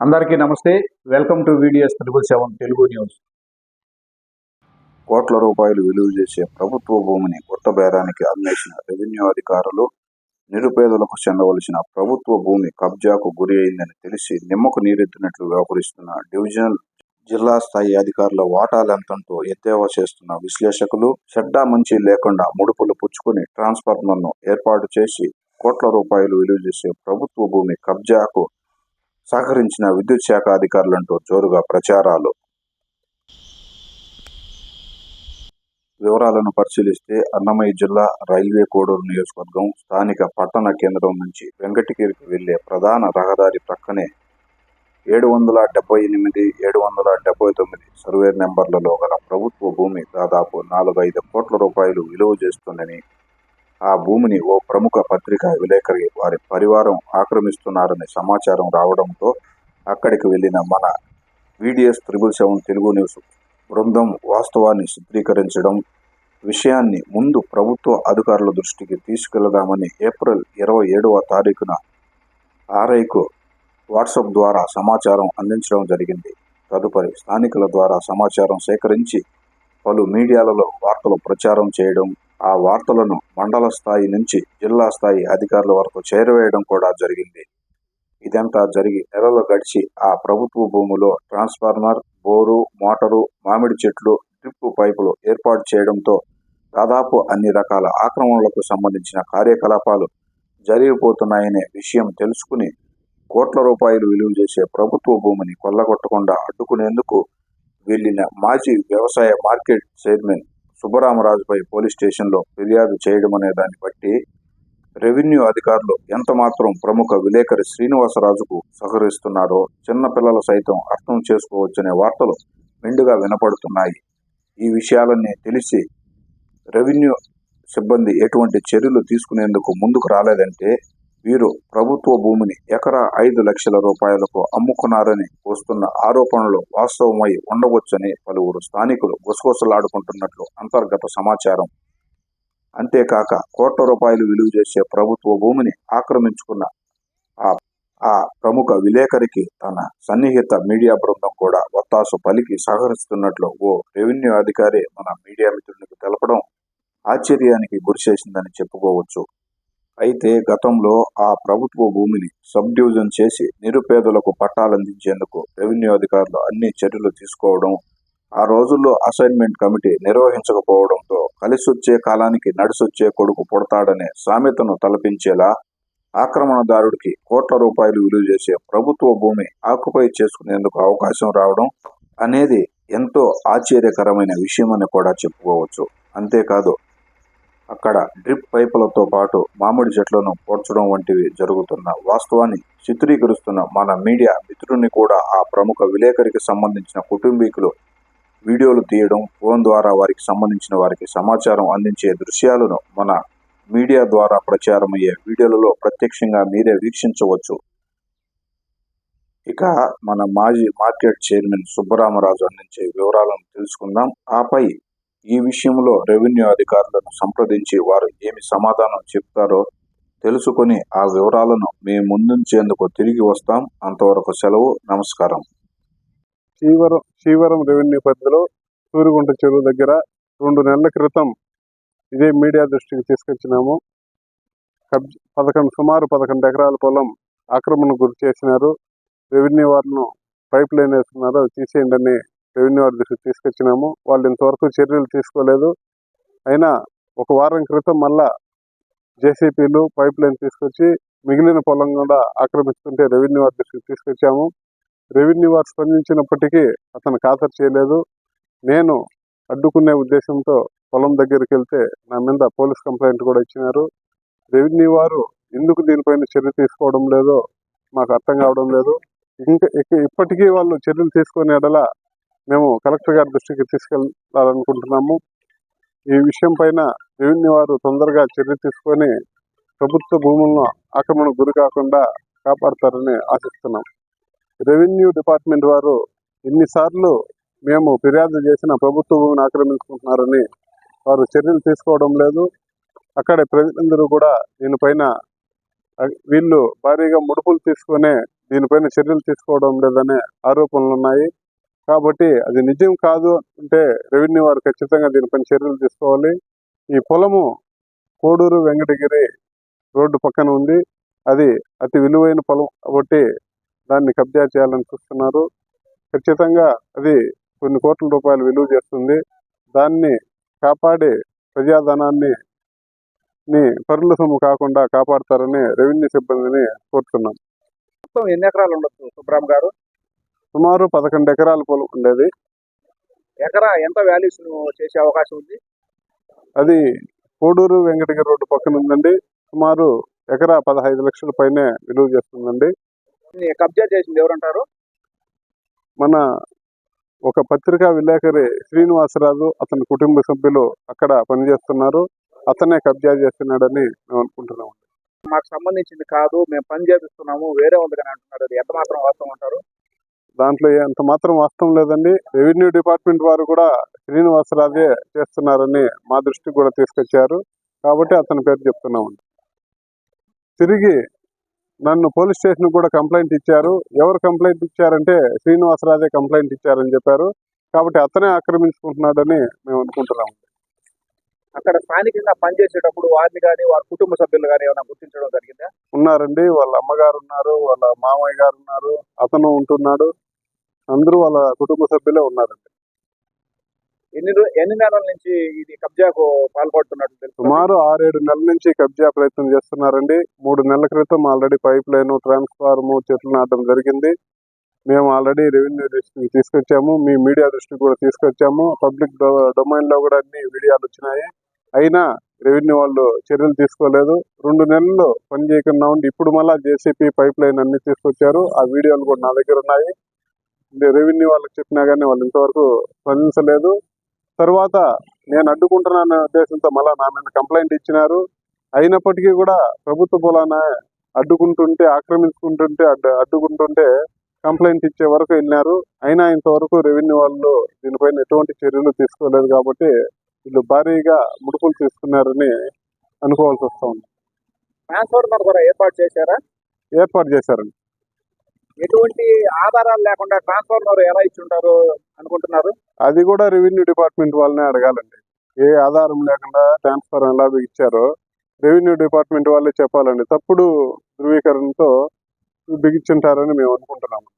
అందరికీ నమస్తే. Welcome to videos Telugu seven Telugu news కోట్ల రూపాయలు విలువ చేసే ప్రభుత్వ భూమిని కొత్త బేరానికి అమ్మేసిన రెవెన్యూ అధికారులు నిరుపేదలకు చెందవలసిన ప్రభుత్వ భూమి కబ్జాకు గురి అయిందని తెలిసి నిమ్మకు నీరెత్తినట్లు వ్యవహరిస్తున్న డివిజనల్ జిల్లా స్థాయి అధికారుల వాటాలెంతంతో ఎద్దేవా చేస్తున్న విశ్లేషకులు చెడ్డా మంచి లేకుండా ముడుపులు పుచ్చుకుని ట్రాన్స్ఫార్మర్ను ఏర్పాటు చేసి కోట్ల రూపాయలు విలువ చేసే ప్రభుత్వ భూమి కబ్జాకు సహకరించిన విద్యుత్ శాఖ అధికారులంటూ జోరుగా ప్రచారాలు. వివరాలను పరిశీలిస్తే అన్నమయ్య జిల్లా రైల్వే కోడూరు నియోజకవర్గం స్థానిక పట్టణ కేంద్రం నుంచి వెంకటగిరికి వెళ్ళే ప్రధాన రహదారి ప్రక్కనే ఏడు వందల డెబ్బై ఎనిమిది ఏడు వందల డెబ్బై తొమ్మిది సర్వే నెంబర్లలో గల ప్రభుత్వ భూమి దాదాపు నాలుగైదు కోట్ల రూపాయలు విలువ చేస్తుందని ఆ భూమిని ఓ ప్రముఖ పత్రిక విలేకరి వారి పరివారం ఆక్రమిస్తున్నారని సమాచారం రావడంతో అక్కడికి వెళ్ళిన మన VDS triple seven Telugu news బృందం వాస్తవాన్ని చిత్రీకరించడం విషయాన్ని ముందు ప్రభుత్వ అధికారుల దృష్టికి తీసుకెళ్దామని ఏప్రిల్ ఇరవై ఏడవ తారీఖున ఆర్ఐకు వాట్సాప్ ద్వారా సమాచారం అందించడం జరిగింది. తదుపరి స్థానికుల ద్వారా సమాచారం సేకరించి పలు మీడియాలలో వార్తలు ప్రచారం చేయడం ఆ వార్తలను మండల స్థాయి నుంచి జిల్లా స్థాయి అధికారుల వరకు చేరవేయడం కూడా జరిగింది. ఇదంతా జరిగి నెలలు గడిచి ఆ ప్రభుత్వ భూమిలో ట్రాన్స్ఫార్మర్ బోరు మోటారు మామిడి చెట్లు డ్రిప్ పైపులు ఏర్పాటు చేయడంతో దాదాపు అన్ని రకాల ఆక్రమణలకు సంబంధించిన కార్యకలాపాలు జరిగిపోతున్నాయనే విషయం తెలుసుకుని కోట్ల రూపాయలు విలువ చేసే ప్రభుత్వ భూమిని కొల్లగొట్టకుండా అడ్డుకునేందుకు వెళ్ళిన మాజీ వ్యవసాయ మార్కెట్ చైర్మన్ సుబ్బరామరాజుపై పోలీస్ స్టేషన్లో ఫిర్యాదు చేయడం అనే దాన్ని బట్టి రెవెన్యూ అధికారులు ఎంతమాత్రం ప్రముఖ విలేకరి శ్రీనివాసరాజుకు సహకరిస్తున్నారో చిన్నపిల్లలు సైతం అర్థం చేసుకోవచ్చనే వార్తలు మెండుగా వినపడుతున్నాయి. ఈ విషయాలన్నీ తెలిసి రెవెన్యూ సిబ్బంది ఎటువంటి చర్యలు తీసుకునేందుకు ముందుకు రాలేదంటే వీరు ప్రభుత్వ భూమిని ఎకరా ఐదు లక్షల రూపాయలకు అమ్ముకున్నారని వస్తున్న ఆరోపణలు వాస్తవమై ఉండవచ్చని పలువురు స్థానికులు గుసగుసలాడుకుంటున్నట్లు అంతర్గత సమాచారం. అంతేకాక కోట్ల రూపాయలు విలువ చేసే ప్రభుత్వ భూమిని ఆక్రమించుకున్న ఆ ఆ ప్రముఖ విలేకరికి తన సన్నిహిత మీడియా బృందం కూడా ఒత్తాసు పలికి సహకరిస్తున్నట్లు ఓ రెవెన్యూ అధికారి మన మీడియా మిత్రునికి తెలపడం ఆశ్చర్యానికి గురిచేసిందని చెప్పుకోవచ్చు. అయితే గతంలో ఆ ప్రభుత్వ భూమిని సబ్ డివిజన్ చేసి నిరుపేదలకు పట్టాలందించేందుకు రెవెన్యూ అధికారులు అన్ని చర్యలు తీసుకోవడం ఆ రోజుల్లో అసైన్మెంట్ కమిటీ నిర్వహించకపోవడంతో కలిసొచ్చే కాలానికి నడిసొచ్చే కొడుకు పుడతాడనే సామెతను తలపించేలా ఆక్రమణదారుడికి కోట్ల రూపాయలు విలువ చేసే ప్రభుత్వ భూమి ఆక్యుపై చేసుకునేందుకు అవకాశం రావడం అనేది ఎంతో ఆశ్చర్యకరమైన విషయమని కూడా చెప్పుకోవచ్చు. అంతేకాదు అక్కడ డ్రిప్ పైపులతో పాటు మామిడి చెట్లను పోడ్చడం వంటివి జరుగుతున్న వాస్తవాన్ని చిత్రీకరిస్తున్న మన మీడియా మిత్రుడిని కూడా ఆ ప్రముఖ విలేకరికి సంబంధించిన కుటుంబీకులు వీడియోలు తీయడం ఫోన్ ద్వారా వారికి సంబంధించిన వారికి సమాచారం అందించే దృశ్యాలను మన మీడియా ద్వారా ప్రచారమయ్యే వీడియోలలో ప్రత్యక్షంగా మీరే వీక్షించవచ్చు. ఇక మన మాజీ మార్కెట్ చైర్మన్ సుబ్బరామరాజు అందించే వివరాలను తెలుసుకుందాం. ఆపై ఈ విషయంలో రెవెన్యూ అధికారులను సంప్రదించి వారు ఏమి సమాధానం చెప్తారో తెలుసుకొని ఆ వివరాలను మీ ముందుంచేందుకు తిరిగి వస్తాం. అంతవరకు సెలవు. నమస్కారం. శ్రీవరం శ్రీవరం రెవెన్యూ పరిధిలో సూరిగుంట చెరువు దగ్గర రెండు నెలల క్రితం ఇదే మీడియా దృష్టికి తీసుకొచ్చినాము. కబ్జ పదకొండు సుమారు పదకొండు ఎకరాల పొలం ఆక్రమణకు గురి చేసినారు. రెవెన్యూ వారిను పైప్ లైన్ వేస్తున్నారు తీసేయండి అని రెవెన్యూ వారి దృష్టికి తీసుకొచ్చినాము. వాళ్ళు ఇంతవరకు చర్యలు తీసుకోలేదు. అయినా ఒక వారం క్రితం మళ్ళా జేసీపీలు పైప్ లైన్ తీసుకొచ్చి మిగిలిన పొలం కూడా ఆక్రమిస్తుంటే రెవెన్యూ వారి దృష్టికి తీసుకొచ్చాము. రెవెన్యూ వారు స్పందించినప్పటికీ అతను ఖాతరు చేయలేదు. నేను అడ్డుకునే ఉద్దేశంతో పొలం దగ్గరికి వెళ్తే నా మీద పోలీస్ కంప్లైంట్ కూడా ఇచ్చినారు. రెవెన్యూ వారు ఎందుకు దీనిపైన చర్య తీసుకోవడం లేదో మాకు అర్థం కావడం లేదు. ఇంకా ఇప్పటికీ వాళ్ళు చర్యలు తీసుకునే ఎడలా మేము కలెక్టర్ గారి దృష్టికి తీసుకెళ్ళాలనుకుంటున్నాము ఈ విషయం పైన రెవెన్యూ వారు తొందరగా చర్య తీసుకొని ప్రభుత్వ భూములను ఆక్రమణకు గురి కాకుండా కాపాడతారని ఆశిస్తున్నాం. రెవెన్యూ డిపార్ట్మెంట్ వారు ఎన్నిసార్లు మేము ఫిర్యాదు చేసిన ప్రభుత్వ భూమిని ఆక్రమించుకుంటున్నారని వారు చర్యలు తీసుకోవడం లేదు. అక్కడ ప్రజలందరూ కూడా దీనిపైన వీళ్ళు భారీగా ముడుపులు తీసుకునే దీనిపైన చర్యలు తీసుకోవడం లేదనే ఆరోపణలు ఉన్నాయి కాబట్టి అది నిజం కాదు అంటే రెవెన్యూ వారు ఖచ్చితంగా దీనిపైన చర్యలు తీసుకోవాలి. ఈ పొలము కోడూరు వెంకటగిరి రోడ్డు పక్కన ఉంది. అది అతి విలువైన పొలం కాబట్టి దాన్ని కబ్జా చేయాలని చూస్తున్నారు. ఖచ్చితంగా అది కొన్ని కోట్ల రూపాయలు విలువ చేస్తుంది. దాన్ని కాపాడి ప్రజాధనాన్ని పరుల సొమ్ము కాకుండా కాపాడతారని రెవెన్యూ సిబ్బందిని కోరుతున్నాం. మొత్తం ఎన్ని ఎకరాలు ఉండొచ్చు సుబ్రామ్ గారు సుమారు పదకొండు ఎకరాల పొలం ఉండేది. ఎకరా ఎంత వాల్యూస్ చేసే అవకాశం ఉంది? అది కోడూరు వెంకటగిరి రోడ్డు పక్కన ఉందండి. సుమారు ఎకరా పదహైదు లక్షల పైనే విలువ చేస్తుందండి. కబ్జా చేసింది ఎవరంటారు? మన ఒక పత్రికా విలేకరి శ్రీనివాసరాజు అతని కుటుంబ సభ్యులు అక్కడ పనిచేస్తున్నారు. అతనే కబ్జా చేస్తున్నాడని మేము అనుకుంటున్నాం మాకు సంబంధించింది కాదు మేము పని చేపిస్తున్నాము వేరే ఉంది కానీ అంటున్నారు. అది ఎంత మాత్రం వాస్తవం అంటారు? దాంట్లో ఎంత మాత్రం వాస్తవం లేదండి. రెవెన్యూ డిపార్ట్మెంట్ వారు కూడా శ్రీనివాసరాజే చేస్తున్నారని మా దృష్టికి కూడా తీసుకొచ్చారు. కాబట్టి అతని పేరు చెప్తున్నామండి. తిరిగి నన్ను పోలీస్ స్టేషన్ కూడా కంప్లైంట్ ఇచ్చారు. ఎవరు కంప్లైంట్ ఇచ్చారంటే శ్రీనివాసరాజే కంప్లైంట్ ఇచ్చారని చెప్పారు. కాబట్టి అతనే ఆక్రమించుకుంటున్నాడని మేము అనుకుంటున్నాము అక్కడ స్థానికంగా పనిచేసేటప్పుడు వారిని కానీ వారి కుటుంబ సభ్యులు కానీ ఏమైనా గుర్తించడం జరిగిందా? ఉన్నారండి. వాళ్ళ అమ్మగారు ఉన్నారు వాళ్ళ మామయ్య గారు ఉన్నారు అతను ఉంటున్నాడు. అందరూ వాళ్ళ కుటుంబ సభ్యులే ఉన్నారండి. ఎన్ని ఎన్ని నెలల నుంచి ఇది కబ్జాకు పాల్పడుతున్నట్టు తెలుసు సుమారు ఆరేడు నెలల నుంచి కబ్జా ప్రయత్నం చేస్తున్నారండి. మూడు నెలల క్రితం ఆల్రెడీ పైప్ లైన్ ట్రాన్స్ఫార్మ్ చెట్లు నాటడం జరిగింది. మేము ఆల్రెడీ రెవెన్యూ దృష్టికి తీసుకొచ్చాము మీ మీడియా దృష్టికి కూడా తీసుకొచ్చాము. పబ్లిక్ డొమైన్లో కూడా అన్ని వీడియోలు వచ్చినాయి. అయినా రెవెన్యూ వాళ్ళు చర్యలు తీసుకోలేదు. రెండు నెలలు పని చేయకుండా ఉండి ఇప్పుడు మళ్ళీ జేసీపీ పైప్ లైన్ అన్ని తీసుకొచ్చారు. ఆ వీడియోలు కూడా నా దగ్గర ఉన్నాయి. రెవెన్యూ వాళ్ళకి చెప్పినా కానీ వాళ్ళు ఇంతవరకు స్పందించలేదు. తర్వాత నేను అడ్డుకుంటున్నాను ఉద్దేశంతో మళ్ళీ నా మీద కంప్లైంట్ ఇచ్చినారు. అయినప్పటికీ కూడా ప్రభుత్వ పొలాన అడ్డుకుంటుంటే ఆక్రమించుకుంటుంటే అడ్డు అడ్డుకుంటుంటే కంప్లైంట్ ఇచ్చే వరకు వెళ్ళినారు. అయినా ఇంతవరకు రెవెన్యూ వాళ్ళు దీనిపైన ఎటువంటి చర్యలు తీసుకోలేదు కాబట్టి వీళ్ళు భారీగా ముడుపులు తీసుకున్నారని అనుకోవాల్సి వస్తా ఉంది ట్రాన్స్ఫార్మర్ కూడా ఏర్పాటు చేశారా? ఏర్పాటు చేశారండి. ఎటువంటి ఆధారాలు లేకుండా ట్రాన్స్ఫార్మర్ ఎలా ఇచ్చి ఉంటారు అనుకుంటున్నారు? అది కూడా రెవెన్యూ డిపార్ట్మెంట్ వాళ్ళనే అడగాలండి. ఏ ఆధారం లేకుండా ట్రాన్స్ఫర్ ఎలా బిగించారో రెవెన్యూ డిపార్ట్మెంట్ వాళ్ళే చెప్పాలండి. తప్పుడు ధృవీకరణతో బిగించుంటారని మేము అనుకుంటున్నాము